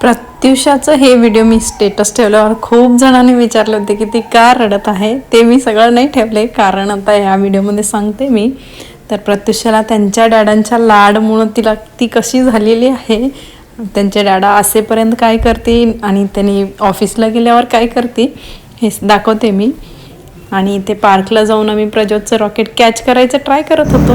प्रत्युषाचं हे व्हिडिओ मी स्टेटस ठेवल्यावर खूप जणांनी विचारले होते की ती का रडत आहे? ते मी सगळं नाही ठेवले कारण आता या व्हिडिओमध्ये सांगते मी. तर प्रत्युषाला त्यांच्या डॅडांच्या लाडमुळं तिला ती कशी झालेली आहे? त्यांचे डॅडा असेपर्यंत काय करते आणि त्यांनी ऑफिसला गेल्यावर काय करते हे दाखवते मी. आणि इथे पार्कला जाऊन आम्ही प्रज्योतचं रॉकेट कॅच करायचं ट्राय करत होतो.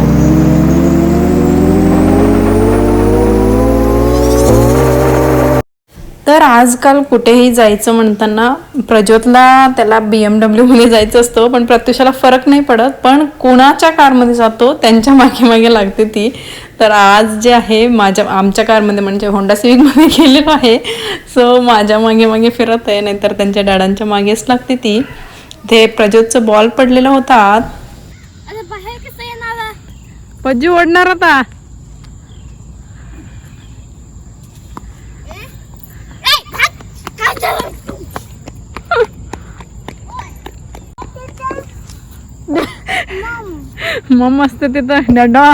तर आजकाल कुठेही जायचं म्हणताना प्रज्योतला त्याला बी एम डब्ल्यूमध्ये जायचं असतं पण प्रत्युषाला फरक नाही पडत. पण कोणाच्या कारमध्ये जातो त्यांच्या मागे मागे लागते ती. तर आज जे आहे माझ्या आमच्या कारमध्ये म्हणजे होंडा सिविकमध्ये गेलेलो आहे. सो माझ्या मागे मागे फिरत आहे नाहीतर त्यांच्या डॅडांच्या मागेच लागते ती. ते प्रज्योतचं बॉल पडलेला होता आत. अरे बाहेर कसं येणार? पज्जू ओढणार होता काय झालं मग मस्त तिथं डॅडा.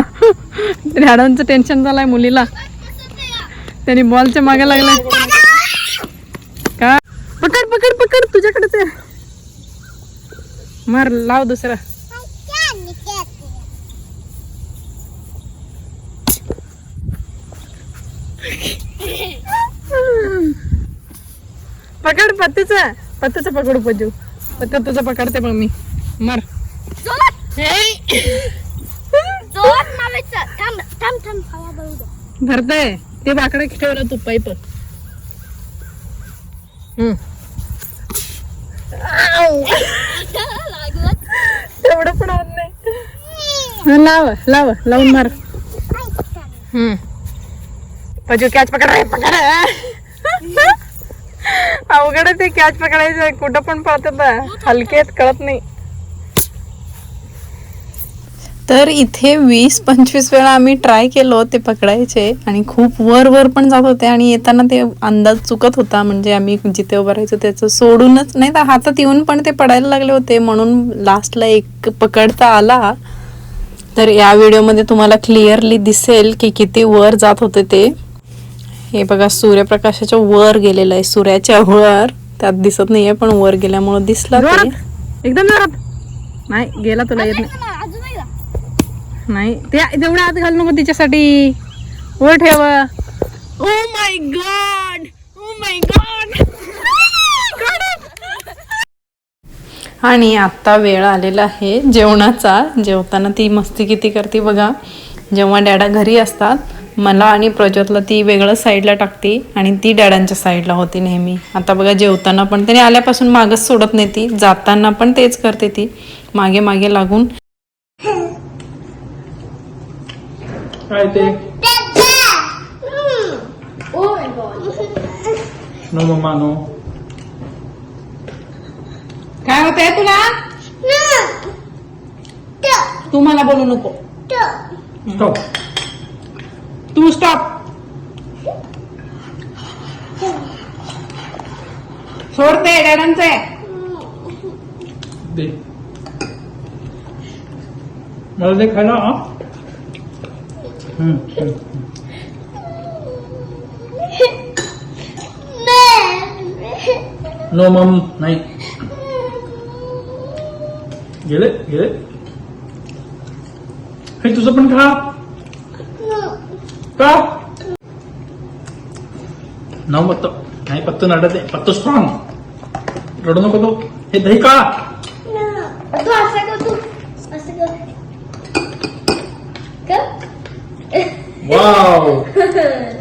डॅडांचं टेन्शन झालंय मुलीला. त्यांनी बॉलच्या मागे लागलाय का पकड पकड पकड तुझ्याकडेच आहे. मार लाव दुसरा. पकड पत्तीच पत्तीच पकडू पजू. पत्त तुझं पकडते मग मी. मार. जोरात जोरात मारायचं थांब थांब थांब हवा बळू दे धरतय ते बाकडे ठेवलं तू पाईप तेवढं पण होत नाही. लाव लाव लावून मार. हम्म. पजू कॅच पकडाय रे, पकड. अवघड ते कॅच पकडायचं. कुठं पण पळतात हलके आहेत कळत नाही. तर इथे वीस पंचवीस वेळा आम्ही ट्राय केलो ते पकडायचे आणि खूप वर वर पण जात होते आणि येताना ते अंदाज चुकत होता म्हणजे आम्ही जिथे उभं राहायचो त्याचं सोडूनच नाही तर हातात येऊन पण ते पडायला लागले होते म्हणून लास्टला एक पकडता आला. तर या व्हिडिओमध्ये तुम्हाला क्लिअरली दिसेल की किती वर जात होते ते. हे बघा सूर्यप्रकाशाच्या वर गेलेलं आहे सूर्याच्या वर. त्यात दिसत नाहीये पण वर गेल्यामुळे दिसला एकदम नाही गेला तुला येत नाही. नाही. ते तेवढ्या आत घाल नको तिच्यासाठी. वर ठेव. Oh my God oh my God आणि आत्ता वेळ आलेला आहे जेवणाचा. जेवताना ती मस्ती किती करते बघा. जेव्हा डॅडा घरी असतात मला आणि प्रज्योतला ती वेगळं साईडला टाकते आणि ती डॅडांच्या साईडला होती नेहमी. आता बघा जेवताना पण. त्याने आल्यापासून मागच सोडत नाही ती. जाताना पण तेच करते ती. मागे मागे लागून काय ते? Oh my god. No mamma no काय होत आहे तुला? तू मला बोलू नको. स्टॉप तू स्टॉप सोडते डॅडांचं आहे दे. मला ते खायला हा? हम्म, नो मम नाही गेले गेले. हे तुझं पण खा. का? नाव पत्त नाही पत्त नडत आहे. पत्त स्ट्रॉंग रडू नको तो. हे दही का तू असं कर तू असं कर कर वाव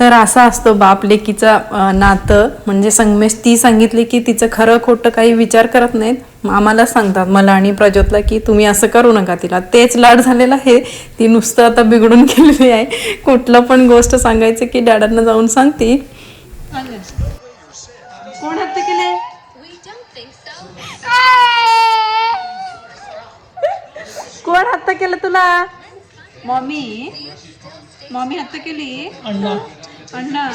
तर असा असतो बाप लेकीचा नातं. म्हणजे संगमेश ती सांगितली की तिचं खरं खोटं काही विचार करत नाहीत. मग आम्हाला सांगतात मला आणि प्रज्योतला की तुम्ही असं करू नका तिला. तेच लाड झालेलं आहे. ती नुसतं आता बिघडून गेलेली आहे. कुठलं पण गोष्ट सांगायचं की डॅडांना जाऊन सांगते. कोण हत्या केले? कोण हत्या केलं तुला? मम्मी मम्मी हत्या केली. अण्णा. अण्णा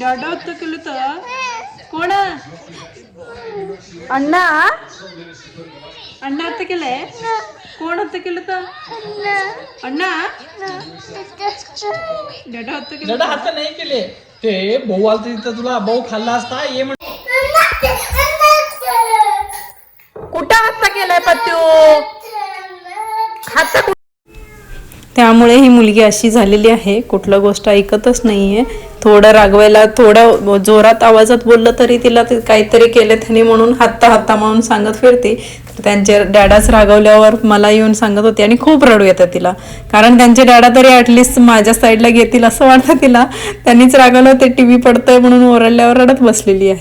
डॅडा हत्या केलं तर? कोण? अण्णा? अण्णा हत्या केलंय? कोण हत्या केलं तर? अण्णा? डॅडा हत्या केलं लढा हात नाही केले. ते भाऊ आलते तिथं तुला भाऊ खाल्ला असता ये म्हण कुठं हत्या केलाय पत्तू? हत्या कुठं त्यामुळे ही मुलगी अशी झालेली आहे. कुठलं गोष्ट ऐकतच नाही आहे थोडं रागवायला थोडं जोरात आवाजात बोललं तरी तिला ते काहीतरी केलं त्याने म्हणून हत्ता हत्ता म्हणून सांगत फिरते. त्यांचे डॅडाच रागवल्यावर मला येऊन सांगत होते आणि खूप रडू येतं तिला. कारण त्यांचे डॅडा तरी ॲटलिस्ट माझ्या साईडला घेतील असं वाटतं तिला. त्यांनीच रागवलं ते टी व्ही पडतंय म्हणून ओरडल्यावर रडत बसलेली आहे.